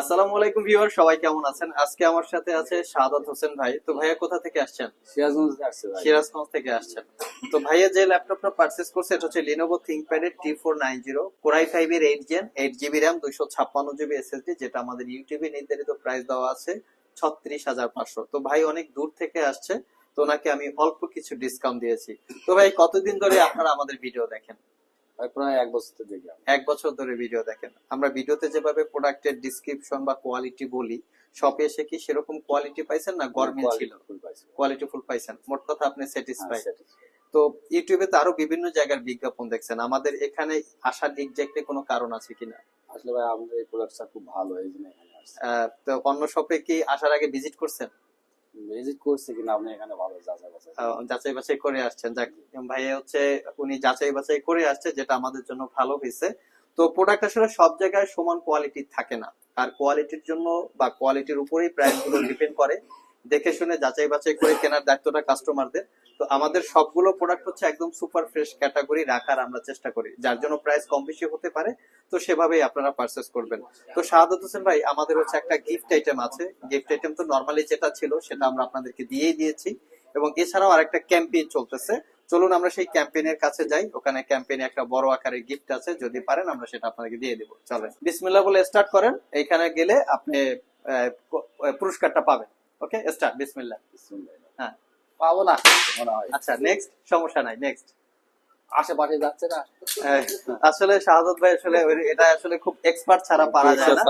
আসসালামু আলাইকুম ভিউয়ার সবাই কেমন আছেন? আজকে আমার সাথে আছে শাহাদাত হোসেন ভাই। তো ভাইয়া কোথা থেকে আসছেন? সিরাজগঞ্জ সিরাজগঞ্জ থেকে আসছেন। তো ভাইয়া যে ল্যাপটপটা পারচেস করছে এটা হচ্ছে এর ফোর নাইন জিরো কোরাই ফাইভ এর eight gen eight GB RAM দুইশো ছাপ্পান্ন জিবি এসএসডি যেটা আমাদের ইউটিউবে নির্ধারিত প্রাইস দেওয়া আছে ছত্রিশ হাজার পাঁচশো। তো ভাই অনেক দূর থেকে আসছে তো ওনাকে আমি অল্প কিছু ডিসকাউন্ট দিয়েছি। তো ভাই কতদিন ধরে আপনারা আমাদের ভিডিও দেখেন? প্রায় এক বছর থেকে এক বছর ধরে ভিডিও দেখেন। আমরা ভিডিওতে যেভাবে প্রোডাক্টের ডিসক্রিপশন বা কোয়ালিটি বলি শপে এসে কি সেরকম কোয়ালিটি পাইছেন না গরমিল ছিল? কোয়ালিটি ফুল পাইছেন। মোট কথা আপনি হ্যাঁ, তো ইউটিউবে তো আরও বিভিন্ন জায়গার বিজ্ঞাপন দেখছেন। আমাদের এখানে আসার এক্স্যাক্টলি কোনো কারণ আছে কিনা? আসলে ভাই আমাদের এই প্রোডাক্টটা খুব ভালো এই জন্য এখানে তো অন্য শপে কি আসার আগে ভিজিট করছেন? ভিজিট করছে কিনা আপনি এখানে ভালো যাচাই বাছাই যাচাই বাছাই করে আসছেন। যাক ভাই হচ্ছে, উনি যাচাই বাছাই করে আসছে, যেটা আমাদের জন্য ভালো হয়েছে। তো প্রোডাক্ট আসলে সব জায়গায় সমান কোয়ালিটি থাকে না। আর কোয়ালিটির জন্য বা কোয়ালিটির উপরেই প্রাইসগুলো ডিপেন্ড করে। দেখে শুনে যাচাই বাছাই করে কেনার দায়িত্বটা কাস্টমারদের তো আমাদের সবগুলো প্রোডাক্ট হচ্ছে একদম সুপার ফ্রেশ ক্যাটাগরি রাখার আমরা চেষ্টা করি, যার জন্য প্রাইস কম বেশি হতে পারে, তো সেভাবেই আপনারা পারচেস করবেন। তো শাহাদত হোসেন ভাই, আমাদের হচ্ছে একটা গিফট আইটেম আছে। গিফট আইটেম তো নর্মালি যেটা ছিল, সেটা আমরা আপনাদেরকে দিয়েই দিয়েছি। এবং এছাড়াও আরেকটা ক্যাম্পেইন চলতেছে। চলুন আমরা সেই ক্যাম্পেইনের কাছে যাই। ওখানে ক্যাম্পেইনে একটা বড় আকারের গিফট আছে। যদি পারেন, আমরা সেটা আপনাদেরকে দিয়ে দেবো। চলেন। বিসমিল্লাহ বলে স্টার্ট করেন। এইখানে গেলে আপনি পুরস্কারটা পাবেন। ওকে স্টার্ট বিসমিল্লাহ বিসমিল্লাহ। হ্যাঁ পাবো না মনে হয় আচ্ছা নেক্সট সমস্যা নাই নেক্সট আশেপাশে যাচ্ছে না। আসলে শাহাদ ভাই আসলে এটা আসলে খুব এক্সপার্ট ছাড়া পারা যায় না।